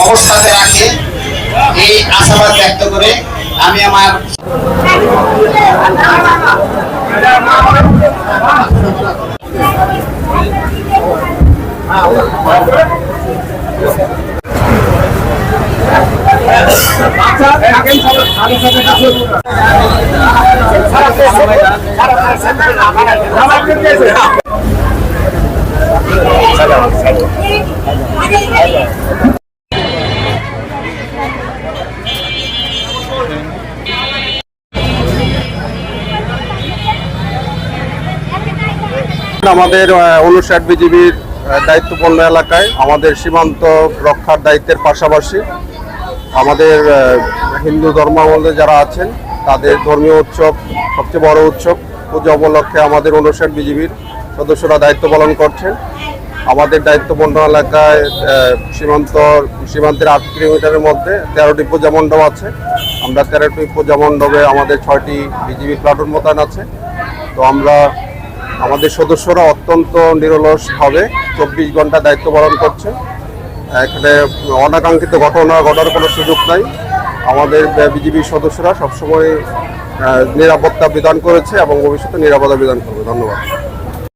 অবস্থাতে রাখে। এই আশাবাদ ব্যক্ত করে আমি আমার আমাদের অনুষাট বিজিবির দায়িত্বপূর্ণ এলাকায় আমাদের সীমান্ত রক্ষার দায়িত্বের পাশাপাশি আমাদের হিন্দু ধর্মাবলম্বী যারা আছেন তাদের ধর্মীয় উৎসব, সবচেয়ে বড় উৎসব পুজো উপলক্ষে আমাদের অনুষাট বিজিবির সদস্যরা দায়িত্ব পালন করছেন। আমাদের দায়িত্বপূর্ণ এলাকায় সীমান্ত, সীমান্তের আট কিলোমিটারের মধ্যে তেরোটি পূজা মণ্ডপ আছে। আমরা তেরোটি পূজা মণ্ডপে আমাদের ছয়টি বিজিবি প্লাটুন মোতায়েন আছে। তো আমরা, আমাদের সদস্যরা অত্যন্ত নিরলসভাবে চব্বিশ ঘণ্টা দায়িত্ব পালন করছে। এখানে অনাকাঙ্ক্ষিত ঘটনা, ঘটার কোনো সুযোগ নাই। আমাদের বিজিবি সদস্যরা সবসময় নিরাপত্তা বিধান করেছে এবং ভবিষ্যতে নিরাপত্তা বিধান করবে। ধন্যবাদ।